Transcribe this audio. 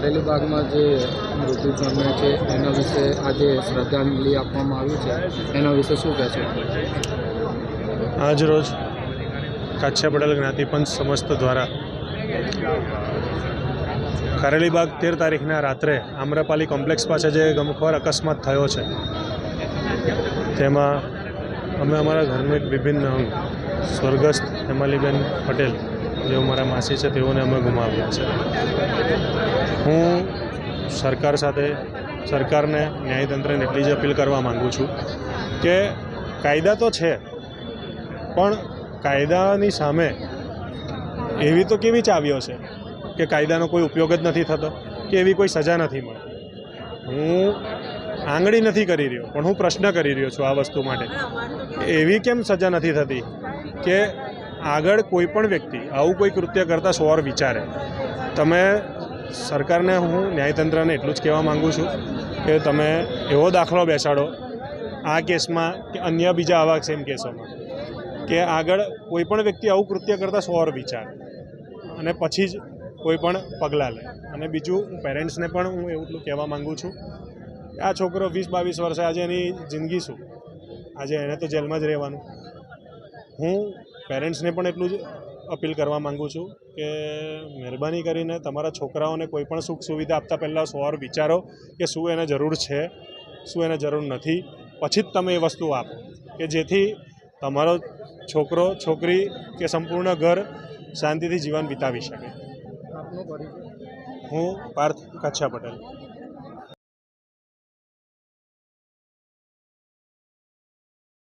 કારેલીબાગમાં જે મૃત્યુ પામ્યા છે, એના વિશે આજે શ્રદ્ધાંજલિ આપવામાં આવી છે. એના વિશે શું કહેશો આજરોજ કાછિયા પટેલ જ્ઞાતિપંચ સમસ્ત દ્વારા કારેલીબાગ તેર તારીખના રાત્રે આમ્રપાલી કોમ્પ્લેક્સ પાસે જે ગમખવાર અકસ્માત થયો છે, તેમાં અમે અમારા ઘરનું એક વિભિન્ન અંગ, સ્વર્ગસ્થ હેમાલીબેન પટેલ જેઓ મારા માસી છે, તેઓને અમે ગુમાવ્યા છે. હું સરકાર સાથે, સરકારને, ન્યાયતંત્રને એટલી જ અપીલ કરવા માગું છું કે કાયદા તો છે, પણ કાયદાની સામે એવી તો કેવી ચાવીઓ છે કે કાયદાનો કોઈ ઉપયોગ જ નથી થતો, કે એવી કોઈ સજા નથી મળતી હું આંગળી નથી કરી રહ્યો, પણ હું પ્રશ્ન કરી રહ્યો છું આ વસ્તુ માટે. એવી કેમ સજા નથી થતી કે આગળ કોઈ પણ વ્યક્તિ આવું કોઈ કૃત્ય કરતાં સોર વિચારે. તમે સરકારને હું ન્યાયતંત્રને એટલું જ કહેવા માગું છું કે તમે એવો દાખલો બેસાડો આ કેસમાં કે અન્ય બીજા આવા સેમ કેસોમાં કે આગળ કોઈ પણ વ્યક્તિ આવું કૃત્ય કરતાં સોર વિચારે અને પછી જ કોઈ પણ પગલાં લે. અને બીજું પેરેન્ટ્સને પણ હું એટલું કહેવા માગું છું કે આ છોકરો વીસ બાવીસ વર્ષે આજે એની જિંદગી શું? આજે એને તો જેલમાં જ રહેવાનું. હું પેરેન્ટ્સને પણ એટલું જ અપીલ કરવા માગું છું કે મહેરબાની કરીને તમારા છોકરાઓને કોઈ પણ સુખ સુવિધા આપતા પહેલાં સોર વિચારો કે શું એને જરૂર છે શું એને જરૂર નથી. પછી જ તમે એ વસ્તુ આપો કે જેથી તમારો છોકરો છોકરી કે સંપૂર્ણ ઘર શાંતિથી જીવન વિતાવી શકે. હું પાર્થ કચ્છા પટેલ.